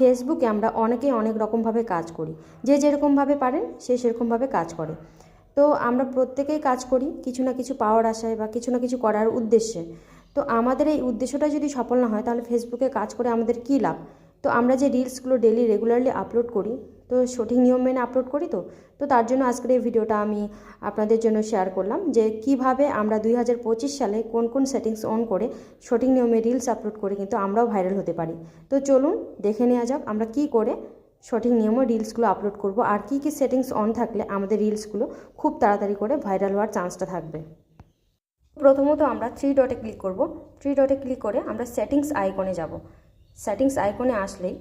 ফেসবুকে আমরা অনেকেই অনেক রকমভাবে কাজ করি। যে যেরকমভাবে পারেন, সে সেরকমভাবে কাজ করে। তো আমরা প্রত্যেকেই কাজ করি, কিছু না কিছু পাওয়ার আশায় বা কিছু না কিছু করার উদ্দেশ্যে। তো আমাদের এই উদ্দেশ্যটা যদি সফল না হয়, তাহলে ফেসবুকে কাজ করে আমাদের কী লাভ? তো আমরা যে রিলসগুলো ডেলি রেগুলারলি আপলোড করি তো সঠিক নিয়ম মেনে আপলোড করি তো? তো তার জন্য আজকের এই ভিডিওটা আমি আপনাদের জন্য শেয়ার করলাম যে কীভাবে আমরা দুই হাজার পঁচিশ সালে কোন কোন সেটিংস অন করে সঠিক নিয়মে রিলস আপলোড করে কিন্তু আমরাও ভাইরাল হতে পারি। তো চলুন দেখে নেওয়া যাক আমরা কি করে সঠিক নিয়মে রিলসগুলো আপলোড করব আর কি কি সেটিংস অন থাকলে আমাদের রিলসগুলো খুব তাড়াতাড়ি করে ভাইরাল হওয়ার চান্সটা থাকবে। প্রথমত আমরা থ্রি ডটে ক্লিক করব। থ্রি ডটে ক্লিক করে আমরা সেটিংস আইকনে যাব। সেটিংস আইকনে আসলেই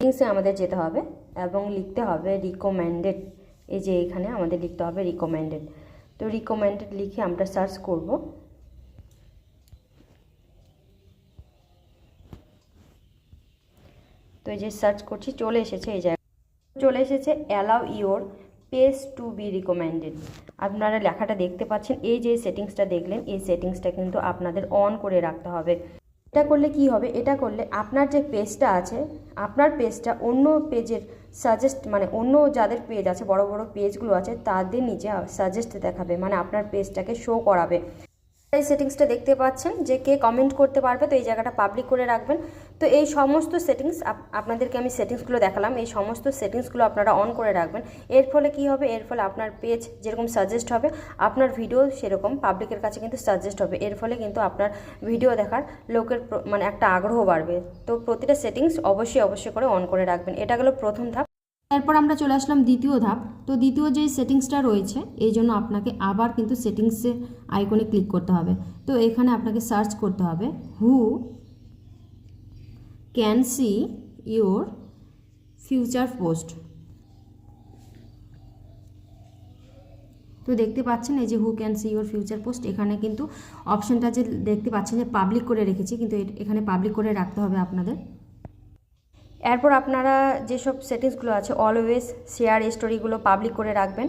সেটিংসে আমাদের যেতে হবে এবং লিখতে হবে রিকমেন্ডেড এই যে এখানে আমাদের লিখতে হবে রিকমেন্ডেড তো রিকমেন্ডেড লিখে আমরা সার্চ করব। তো এই যে সার্চ করছি, চলে এসেছে এই জায়গায়। চলে এসেছে allow your page to be recommended আপনারা লেখাটা দেখতে পাচ্ছেন। এই যে সেটিংসটা দেখলেন, এই সেটিংসটা কিন্তু আপনাদের অন করে রাখতে হবে। এটা করলে কি হবে? এটা করলে আপনার যে পেজটা আছে, আপনার পেজটা অন্য পেজের সাজেস্ট মানে অন্য যাদের পেজ আছে, বড় বড় পেজগুলো আছে, তাদের নিচে সাজেস্ট দেখাবে। মানে আপনার পেজটাকে শো করাবে। এই সেটিংসটা দেখতে পাচ্ছেন, যে কে কমেন্ট করতে পারবে, তো এই জায়গাটা পাবলিক করে রাখবেন। তো এই সমস্ত সেটিংস আপনাদেরকে আমি সেটিংসগুলো দেখালাম, এই সমস্ত সেটিংসগুলো আপনারা অন করে রাখবেন। এর ফলে কি হবে? এর ফলে আপনার পেজ যেরকম সাজেস্ট হবে, আপনার ভিডিও সেরকম পাবলিকের কাছে কিন্তু সাজেস্ট হবে। এর ফলে কিন্তু আপনার ভিডিও দেখার লোকের মানে একটা আগ্রহ বাড়বে। তো প্রতিটা সেটিংস অবশ্যই অবশ্যই করে অন করে রাখবেন। এটা গেলো প্রথম ধাপ। এরপর আমরা চলে আসলাম দ্বিতীয় ধাপ। তো দ্বিতীয় যে সেটিংসটা রয়েছে, এই জন্য আপনাকে আবার কিন্তু সেটিংসে আইকনে ক্লিক করতে হবে। তো এখানে আপনাকে সার্চ করতে হবে, who can see your future post. তো দেখতে পাচ্ছেন এই যে who can see your future post, এখানে কিন্তু অপশানটা যে দেখতে পাচ্ছেন যে পাবলিক করে রেখেছি, কিন্তু এখানে পাবলিক করে রাখতে হবে আপনাদের। এরপর আপনারা যেসব সেটিংসগুলো আছে অলওয়েজ শেয়ার স্টোরিগুলো পাবলিক করে রাখবেন।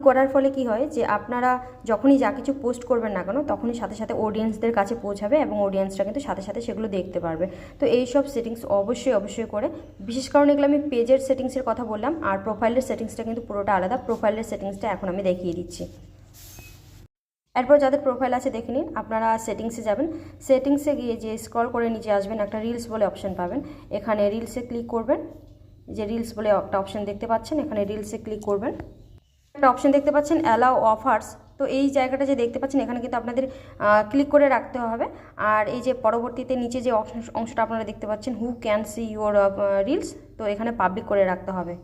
করার ফলে কি হয় যে, আপনারা যখনই যা কিছু পোস্ট করবেন না কেন, তখনই সাথে সাথে অডিয়েন্সদের কাছে পৌঁছাবে এবং অডিয়েন্সরা কিন্তু সাথে সাথে সেগুলো দেখতে পারবে। তো এই সব সেটিংস অবশ্যই অবশ্যই করে। বিশেষ কারণে এগুলো আমি পেজের সেটিংসের কথা বললাম, আর প্রোফাইলের সেটিংসটা কিন্তু পুরোটা আলাদা। প্রোফাইলের সেটিংসটা এখন আমি দেখিয়ে দিচ্ছি। এরপর যাদের প্রোফাইল আছে দেখে নিন, আপনারা সেটিংসে যাবেন। সেটিংসে গিয়ে যে স্ক্রল করে নিচে আসবেন, একটা রিলস বলে অপশন পাবেন। এখানে রিলসে ক্লিক করবেন। যে রিলস বলে একটা অপশন দেখতে পাচ্ছেন, এখানে রিলসে ক্লিক করবেন। একটা অপশন দেখতে পাচ্ছেন অ্যালাউ অফার্স তো এই জায়গাটা যে দেখতে পাচ্ছেন, এখানে কিন্তু আপনাদের ক্লিক করে রাখতে হবে। আর এই যে পরবর্তীতে নিচে যে অংশটা আপনারা দেখতে পাচ্ছেন who can see your reels তো এখানে পাবলিক করে রাখতে হবে।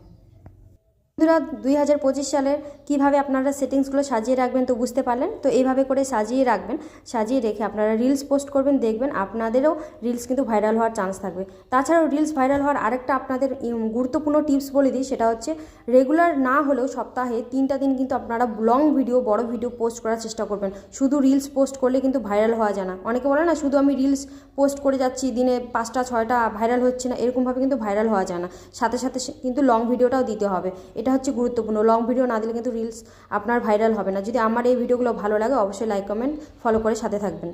বন্ধুরা, দুই হাজার পঁচিশ সালের কীভাবে আপনারা সেটিংসগুলো সাজিয়ে রাখবেন তো বুঝতে পারলেন? তো এইভাবে করে সাজিয়ে রাখবেন, সাজিয়ে রেখে আপনারা রিলস পোস্ট করবেন, দেখবেন আপনাদেরও রিলস কিন্তু ভাইরাল হওয়ার চান্স থাকবে। তাছাড়াও রিলস ভাইরাল হওয়ার আরেকটা আপনাদের গুরুত্বপূর্ণ টিপস বলে দিই, সেটা হচ্ছে রেগুলার না হলেও সপ্তাহে তিনটা দিন কিন্তু আপনারা লং ভিডিও বড় ভিডিও পোস্ট করার চেষ্টা করবেন। শুধু রিলস পোস্ট করলে কিন্তু ভাইরাল হওয়া যায় না। অনেকে বলে না, শুধু আমি রিলস পোস্ট করে যাচ্ছি, দিনে পাঁচটা, ছয়টা ভাইরাল হচ্ছে না। এরকমভাবে কিন্তু ভাইরাল হওয়া যায় না। সাথে সাথে কিন্তু লং ভিডিওটাও দিতে হবে। এটা হচ্ছে গুরুত্বপূর্ণ। লং ভিডিও না দিলে কিন্তু রিলস আপনার ভাইরাল হবে না। যদি আমার এই ভিডিওগুলো ভালো লাগে, অবশ্যই লাইক কমেন্ট ফলো করে সাথে থাকবেন।